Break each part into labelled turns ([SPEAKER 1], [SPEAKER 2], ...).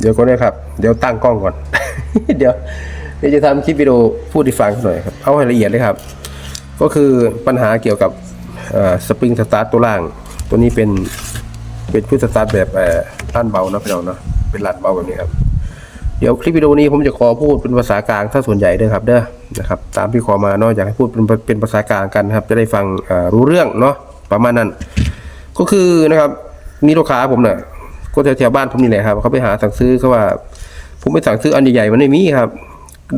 [SPEAKER 1] เดี๋ยวก็ได้ครับ เดี๋ยวตั้งกล้องก่อน เดี๋ยวเดี๋ยวจะทำคลิปวิดีโอพูดให้ฟังหน่อยครับ เอาให้ละเอียดเลยครับ ก็คือปัญหาเกี่ยวกับสปริงสตาร์ตตัวล่าง ตัวนี้เป็นเป็นพุทสตาร์ทแบบเอ่อล้านเบานะพี่น้องเนาะ เป็นล้านเบาแบบนี้ครับ เดี๋ยวคลิปวิดีโอนี้ผมจะขอพูดเป็นภาษากลางถ้าส่วนใหญ่เด้อครับ เด้อ นะครับ ตามที่ขอมาเนาะอยากให้พูดเป็นเป็นภาษากลางกันครับ จะได้ฟังรู้เรื่องเนาะ ประมาณนั้น ก็คือนะครับ มีลูกค้าผมเนี่ย ก็แถวๆบ้านผมนี่แหละครับเขาไปหาสั่งซื้อเขาว่า ผมไปสั่งซื้ออันใหญ่ๆมันไม่มีครับ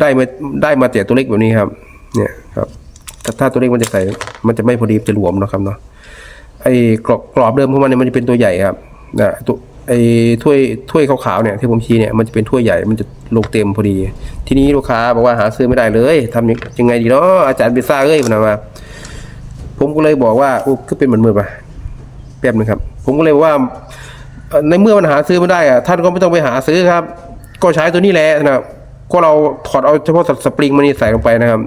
[SPEAKER 1] ได้มาได้มาแต่ตัวเล็กแบบนี้ครับ เนี่ยครับถ้าถ้าตัวเล็กมันจะใส่มันจะไม่พอดีจะหลวมนะครับเนาะไอ้กรอบกรอบเดิมของมันเนี่ยมันจะเป็นตัวใหญ่ครับนะตัวไอ้ถ้วยถ้วยขาวๆเนี่ยที่ผมชี้เนี่ยมันจะเป็นถ้วยใหญ่มันจะลงเต็มพอดี ทีนี้ลูกค้าบอกว่าหาซื้อไม่ได้เลยทำยังยังไงดีเนาะอาจารย์เบซ่าเอ้ยมันะว่าผมก็เลยบอกว่าโอ้ก็เป็นเหมือนมือปะแป๊บนึงครับ ผมก็เลยบอกว่า ในเมื่อมันหาซื้อไม่ได้อะท่านก็ไม่ต้องไปหาซื้อครับ ก็ใช้ตัวนี้แหละนะครับก็เราถอดเอาเฉพาะสปริงมันนี่ใส่ลงไปนะครับ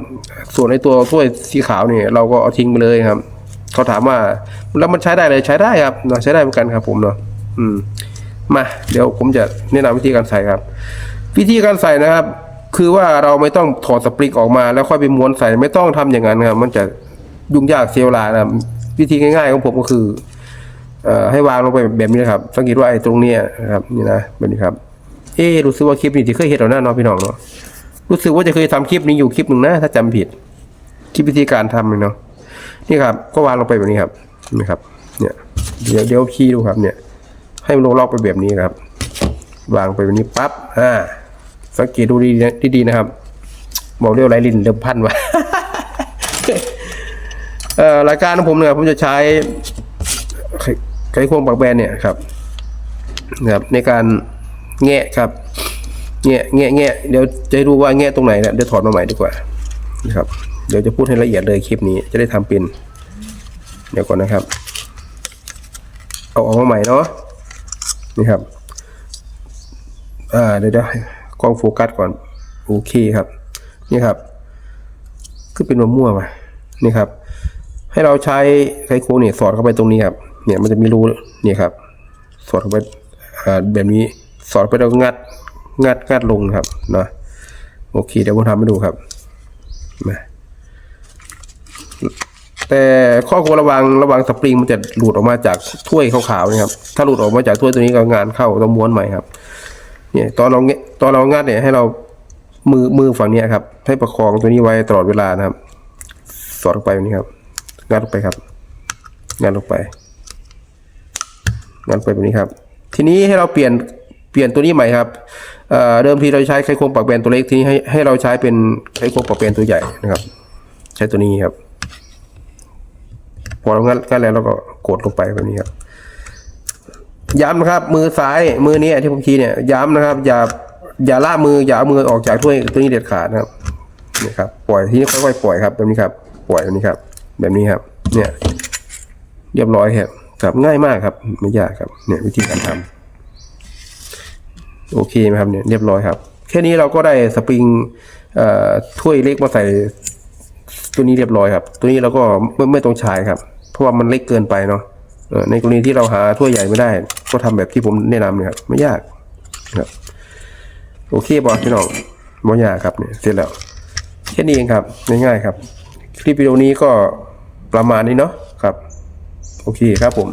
[SPEAKER 1] ส่วนในตัวถ้วยสีขาวนี่เราก็เอาทิ้งไปเลยครับเขาถามว่าแล้วมันใช้ได้เลยใช้ได้ครับเนาะใช้ได้เหมือนกันครับผมเนาะอืมมาเดี๋ยวผมจะแนะนำวิธีการใส่ครับ วิธีการใส่นะครับ คือว่าเราไม่ต้องถอดสปริงออกมา แล้วค่อยไปม้วนใส่ไม่ต้องทำอย่างนั้นครับมันจะยุ่งยากเสียเวลานะวิธีง่ายๆของผมก็คือ ให้วางลงไปแบบนี้นะครับ สังเกตว่าไอ้ตรงเนี้ยนะครับนี่นะแบบนี้ครับ เอ๊รู้สึกว่าคลิปนี้ที่เคยเห็นเอาหน้าเน้องพี่น้องเนาะรู้สึกว่าจะเคยทำคลิปนี้อยู่คลิปหนึ่งนะถ้าจำผิดคลิปวิธีการทำเลยเนาะนี่ครับ ก็วางลงไปแบบนี้ครับนี่ครับ เนี่ยเดี๋ยวเดี๋ยวคีย์ดูครับ เนี่ย ให้มันลงล็อกไปแบบนี้ครับ วางไปแบบนี้ปั๊บอ่า สังเกตดูดีดีๆนะครับบอกเรียวไรลินเริ่มพันวะเอ่อรายการของผมเนี่ยผมจะใช้ ไขไขควงปักแบนเนี่ยครับนะครับในการแงะครับแงะแงะแงะเดี๋ยวจะให้ดูว่าแงะตรงไหนนะเดี๋ยวถอดมาใหม่ดีกว่านะครับ เดี๋ยวจะพูดให้ละเอียดเลยคลิปนี้จะได้ทำเป็น เดี๋ยวก่อนนะครับ เอาออกมาใหม่เนาะนี่ครับอ่าเดี๋ยวเดี๋ยวกล้องโฟกัสก่อนโอเคครับ นี่ครับคือเป็นมะม่วงว่ะนี่ครับ ให้เราใช้ไขควงเนี่ยสอดเข้าไปตรงนี้ครับ เนี่ยมันจะมีรูเนี่ยครับ สอดเข้าไปแบบนี้สอดไปแล้วงัดงัดงัดลงครับนะโอเคเดี๋ยวผมทำให้ดูครับมาแต่ข้อควรระวังระวังสปริงมันจะหลุดออกมาจากถ้วยขาวๆนะครับ ถ้าหลุดออกมาจากถ้วยตัวนี้ก็งานเข้าต้องม้วนใหม่ครับ เนี่ยตอนเราเงะตอนเรางัดเนี่ยให้เรามือมือฝั่งนี้ครับ ให้ประคองตัวนี้ไว้ตลอดเวลานะครับ สอดลงไปแบบนี้ครับ งัดลงไปครับ งัดลงไป งัดไปแบบนี้ครับ ทีนี้ให้เราเปลี่ยนเปลี่ยนตัวนี้ใหม่ครับเเดิมทีเราใช้ไขควงปักแบนตัวเล็กทีนี้ให้ให้เราใช้เป็นไขควงปักแบนตัวใหญ่นะครับ ใช้ตัวนี้ครับ พอเรางัดงัดแล้วเราก็กดลงไปแบบนี้ครับย้ำนะครับ มือซ้ายมือนี้ที่ผมชี้เนี่ยย้ำนะครับ อย่าอย่าล่ามืออย่าเอามือออกจากถ้วยตัวนี้เด็ดขาดนะครับนี่ครับปล่อยทีนี้ค่อยๆปล่อยครับแบบนี้ครับ ปล่อยแบบนี้ครับ แบบนี้ครับ เนี่ย เรียบร้อยครับ ครับง่ายมากครับ ไม่ยากครับเนี่ยวิธีการทำโอเคไหมครับเนี่ยเรียบร้อยครับ แค่นี้เราก็ได้สปริงถ้วยเล็กมาใส่ตัวนี้เรียบร้อยครับ ตัวนี้เราก็ไม่ไม่ต้องใช้ครับ เพราะว่ามันเล็กเกินไปเนาะในกรณีที่เราหาถ้วยใหญ่ไม่ได้ ก็ทำแบบที่ผมแนะนำเนี่ยครับไม่ยากครับ โอเคบอสพี่น้องไม่ยากครับเนี่ยเสร็จแล้วแค่นี้เองครับง่ายๆครับ คลิปวิดีโอนี้ก็ประมาณนี้เนาะ โอเคครับผม